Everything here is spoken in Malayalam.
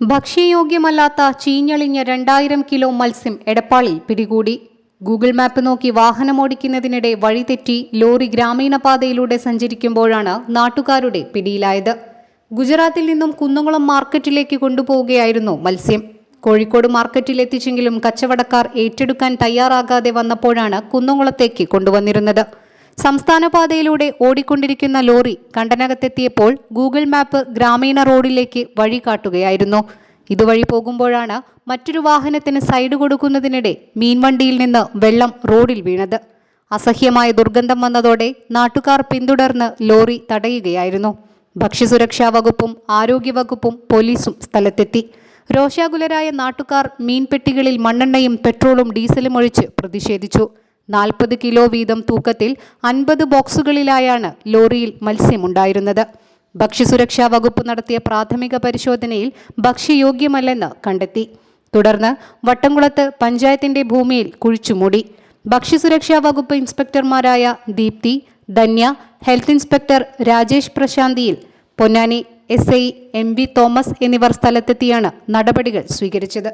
ഭക്ഷ്യയോഗ്യമല്ലാത്ത ചീഞ്ഞളിഞ്ഞ രണ്ടായിരം കിലോ മത്സ്യം എടപ്പാളിൽ പിടികൂടി. ഗൂഗിൾ മാപ്പ് നോക്കി വാഹനമോടിക്കുന്നതിനിടെ വഴിതെറ്റി ലോറി ഗ്രാമീണ പാതയിലൂടെ സഞ്ചരിക്കുമ്പോഴാണ് നാട്ടുകാരുടെ പിടിയിലായത്. ഗുജറാത്തിൽ നിന്നും കുന്നംകുളം മാർക്കറ്റിലേക്ക് കൊണ്ടുപോവുകയായിരുന്നു മത്സ്യം. കോഴിക്കോട് മാർക്കറ്റിൽ എത്തിച്ചെങ്കിലും കച്ചവടക്കാർ ഏറ്റെടുക്കാൻ തയ്യാറാകാതെ വന്നപ്പോഴാണ് കുന്നംകുളത്തേക്ക് കൊണ്ടുവന്നിരുന്നത്. സംസ്ഥാന പാതയിലൂടെ ഓടിക്കൊണ്ടിരിക്കുന്ന ലോറി കണ്ടനകത്തെത്തിയപ്പോൾ ഗൂഗിൾ മാപ്പ് ഗ്രാമീണ റോഡിലേക്ക് വഴി കാട്ടുകയായിരുന്നു. ഇതുവഴി പോകുമ്പോഴാണ് മറ്റൊരു വാഹനത്തിന് സൈഡ് കൊടുക്കുന്നതിനിടെ മീൻവണ്ടിയിൽ നിന്ന് വെള്ളം റോഡിൽ വീണത്. അസഹ്യമായ ദുർഗന്ധം വന്നതോടെ നാട്ടുകാർ പിന്തുടർന്ന് ലോറി തടയുകയായിരുന്നു. ഭക്ഷ്യസുരക്ഷാ വകുപ്പും ആരോഗ്യവകുപ്പും പോലീസും സ്ഥലത്തെത്തി. രോഷാകുലരായ നാട്ടുകാർ മീൻപെട്ടികളിൽ മണ്ണെണ്ണയും പെട്രോളും ഡീസലും ഒഴിച്ച് പ്രതിഷേധിച്ചു. നാൽപ്പത് കിലോ വീതം തൂക്കത്തിൽ അൻപത് ബോക്സുകളിലായാണ് ലോറിയിൽ മത്സ്യമുണ്ടായിരുന്നത്. ഭക്ഷ്യസുരക്ഷാ വകുപ്പ് നടത്തിയ പ്രാഥമിക പരിശോധനയിൽ ഭക്ഷ്യയോഗ്യമല്ലെന്ന് കണ്ടെത്തി. തുടർന്ന് വട്ടംകുളത്ത് പഞ്ചായത്തിന്റെ ഭൂമിയിൽ കുഴിച്ചുമൂടി ഭക്ഷ്യസുരക്ഷാ വകുപ്പ് ഇൻസ്പെക്ടർമാരായ Deepthi Dhanya health inspector Rajesh പ്രശാന്തിയിൽ Ponnani S I M V Thomas എന്നിവർ സ്ഥലത്തെത്തിയാണ് നടപടികൾ സ്വീകരിച്ചത്.